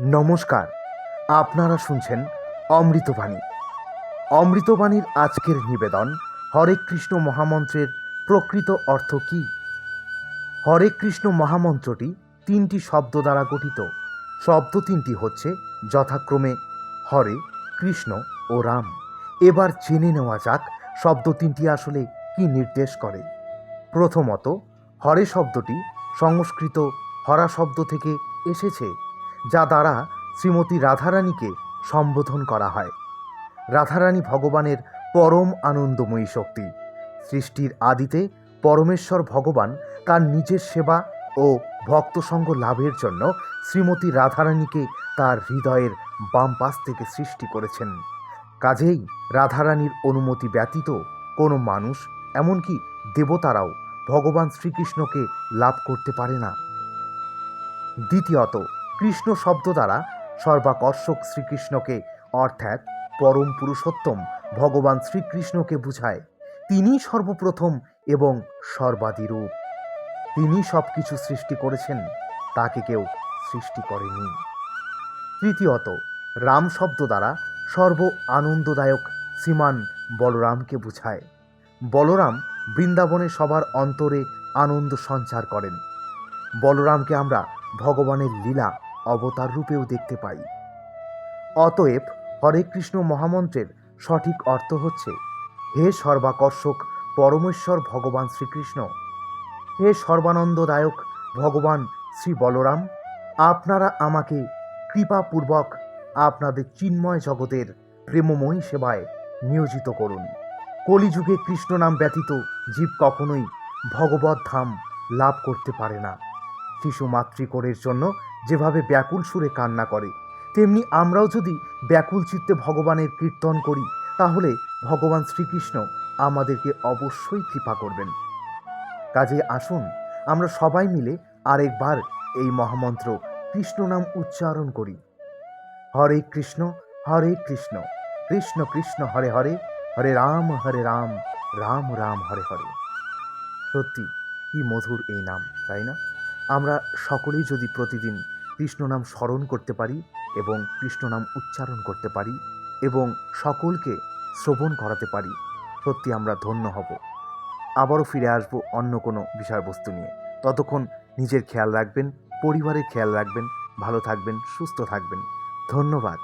নমস্কার, আপনারা শুনছেন অমৃতবাণী। অমৃতবাণীর আজকের নিবেদন, হরে কৃষ্ণ মহামন্ত্রের প্রকৃত অর্থ কী? হরে কৃষ্ণ মহামন্ত্রটি তিনটি শব্দ দ্বারা গঠিত। শব্দ তিনটি হচ্ছে যথাক্রমে হরে, কৃষ্ণ ও রাম। এবার জেনে নেওয়া যাক শব্দ তিনটি আসলে কি নির্দেশ করে। প্রথমত, হরে শব্দটি সংস্কৃত হরা শব্দ থেকে এসেছে। যা দ্বারা শ্রীমতী রাধারানীকে সম্বোধন করা হয়। রাধারানী ভগবানের পরম আনন্দময়ী শক্তি। সৃষ্টির আদিতে পরমেশ্বর ভগবান তার নিজের সেবা ও ভক্তসঙ্গ লাভের জন্য শ্রীমতী রাধারানীকে তার হৃদয়ের বাম পাশ থেকে সৃষ্টি করেছেন। কাজেই রাধারানীর অনুমতি ব্যতীত কোনো মানুষ, এমনকি দেবতারাও ভগবান শ্রীকৃষ্ণকে লাভ করতে পারে না। দ্বিতীয়ত কৃষ্ণ শব্দ দ্বারা সর্বাকর্ষক শ্রীকৃষ্ণকে, অর্থাৎ পরম পুরুষোত্তম ভগবান শ্রীকৃষ্ণকে বুঝায় তিনি সর্বপ্রথম এবং সর্বাদিরূপ তিনি সব কিছু সৃষ্টি করেছেন, তাকে কেউ সৃষ্টি করেনি। তৃতীয়ত, রাম শব্দ দ্বারা সর্ব আনন্দদায়ক শ্রীমান বলরামকে বুঝায়। বলরাম বৃন্দাবনে সবার অন্তরে আনন্দ সঞ্চার করেন। বলরামকে আমরা ভগবানের লীলা অবতার রূপেও দেখতে পাই। অতএব হরে কৃষ্ণ মহামন্ত্রের সঠিক অর্থ হচ্ছে, হে সর্বাকর্ষক পরমেশ্বর ভগবান শ্রীকৃষ্ণ, হে সর্বানন্দদায়ক ভগবান শ্রী বলরাম, আপনারা আমাকে কৃপাপূর্বক আপনাদের চিন্ময় জগতের প্রেমময়ী সেবায় নিয়োজিত করুন। কলিযুগে কৃষ্ণ নাম ব্যতীত জীব কখনোই ভগবত ধাম লাভ করতে পারে না। শিশু মাতৃকোরের জন্য যেভাবে ব্যাকুল সুরে কান্না করে, তেমনি আমরাও যদি ব্যাকুল চিত্তে ভগবানের কীর্তন করি, তাহলে ভগবান শ্রীকৃষ্ণ আমাদেরকে অবশ্যই কৃপা করবেন। কাজে আসুন, আমরা সবাই মিলে আরেকবার এই মহামন্ত্র কৃষ্ণ নাম উচ্চারণ করি। হরে কৃষ্ণ হরে কৃষ্ণ কৃষ্ণ কৃষ্ণ, হরে হরে হরে রাম হরে রাম রাম রাম, হরে হরে। সত্যি, কি মধুর এই নাম, তাই না? আমরা সকলেই যদি প্রতিদিন কৃষ্ণ নাম স্মরণ করতে পারি এবং কৃষ্ণ নাম উচ্চারণ করতে পারি এবং সকলকে শ্রবণ করাতে পারি, সত্যি আমরা ধন্য হব। আবারও ফিরে আসব অন্য কোনো বিষয়বস্তু নিয়ে। ততক্ষণ নিজের খেয়াল রাখবেন, পরিবারের খেয়াল রাখবেন, ভালো থাকবেন, সুস্থ থাকবেন। ধন্যবাদ।